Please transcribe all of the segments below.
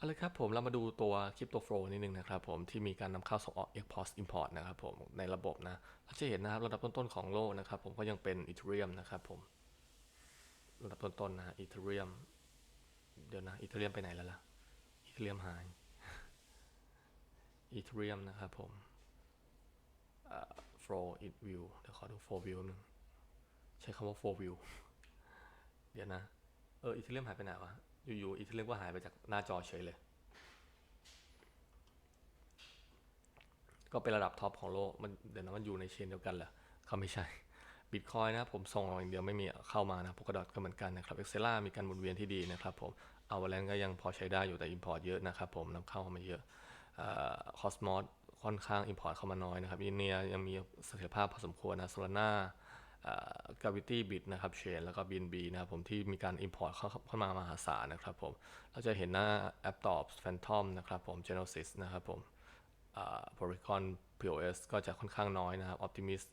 เอาลยครับผมเรามาดูตัวคริปโตโฟลนิดนึงนะครับผมที่มีการนำเข้าส่งออก export import นะครับผมในระบบนะเราจะเห็นนะครับระดับต้นๆของโลกนะครับผมก็ยังเป็นอีเทเรียมนะครับผมระดับต้นๆนะอีเทเรียมเดี๋ยวนะอีเทเรียมไปไหนแล้วล่ะอีเทเรียมหายอีเทเรียมนะครับผมโฟล์อิทวิวเดี๋ยวขอดูโฟล์วิวนึงใช้คำว่าโฟล์วิวเดี๋ยวนะเอออีเทเรียมหายไปไหนวะ อยู่ๆอีเทเรียมก็หายไปจากหน้าจอเฉยเลย ก็เป็นระดับท็อปของโลกมันเดี๋ยวนะมันอยู่ในเชนเดียวกันเหรอเขาไม่ใช่บิตคอยนะผมส่งออกอย่างเดียวไม่มีเข้ามานะพกดอทก็เหมือนกันนะครับเอ็กเซล่ามีการหมุนเวียนที่ดีนะครับผมเอาว a ลนก็ยังพอใช้ได้อยู่แต่ Import เยอะนะครับผมนำเข้าเข้ามาเยอะคอสมอสค่อนข้าง Import เข้ามาน้อยนะครับอินเนียยังมีเสถียรภาพพอสมควรนะโซลาร่า กาวิตี้บิตนะครับเชนแล้วก็ BNB นะครับผมที่มีการ Import เข้าเข้ามามหาศาลนะครับผม เราจะเห็นหน้า a p t o p Phantom นะครับผม Genesis นะครับผมโพลิคอน POS ก็จะค่อนข้างน้อยนะครับ Optimist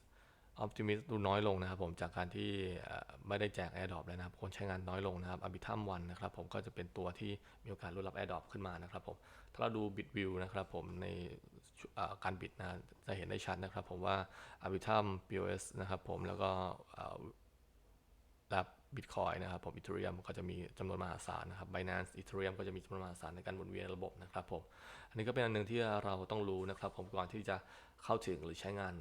Optimist ดูน้อยลงนะครับผมจากการที่ไม่ได้แจก AirDrop เลยนะครับคนใช้งานน้อยลงนะครับ Arbitrum 1นะครับผมก็จะเป็นตัวที่มีโอกาสรุนรับ AirDrop ขึ้นมานะครับผมถ้าเราดู BitView นะครับผมในการบิดนะจะเห็นได้ชัดนะครับผมว่า Arbitrum POS นะครับผมแล้วก็รับบิตคอยนะครับผมอีเทเรียมก็จะมีจำนวนมหาศาลนะครับ Binance อีเทเรียมก็จะมีจำนวนมหาศาลในการหมุนเวียนระบบนะครับผมอันนี้ก็เป็นอันหนึ่งที่เราต้องรู้นะครับผมก่อนที่จะเข้าถึงหรือใช้งาน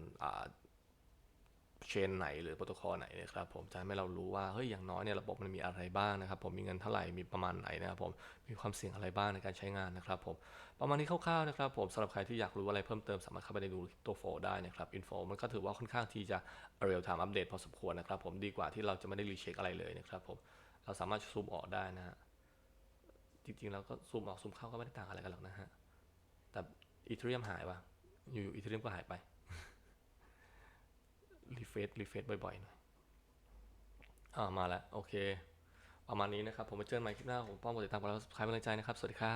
เชนไหนหรือโปรโตคอลไหนนะครับผมจะทำให้เรารู้ว่าเฮ้ยอย่างน้อยเนี่ยระบบมันมีอะไรบ้างนะครับผมมีเงินเท่าไหร่มีประมาณไหนนะครับผมมีความเสี่ยงอะไรบ้างในการใช้งานนะครับผมประมาณนี้คร่าวๆนะครับผมสำหรับใครที่อยากรู้อะไรเพิ่มเติมสามารถเข้าไปในดูตัวโฟได้นะครับอินโฟมันก็ถือว่าค่อนข้างที่จะเรียลไทม์อัปเดตพอสมควรนะครับผมดีกว่าที่เราจะไม่ได้รีเช็คอะไรเลยนะครับผมเราสามารถซูมออกได้นะฮะจริงๆเราก็ซูมออกซูมเข้าก็ไม่ได้ต่างอะไรกันหรอกนะฮะแต่อีเทเรียมหายว่ะอยู่ๆอีเทเรียมก็หายไป รีเฟซรีเฟชบ่อยๆหน่อยอ่ามาแล้ว โอเค ประมาณนี้นะครับ ผมมาเจอกันใหม่คลิปหน้า ผมป้อมกดติดตามกดแล้วใครเป็นกำลังใจนะครับ สวัสดีครับ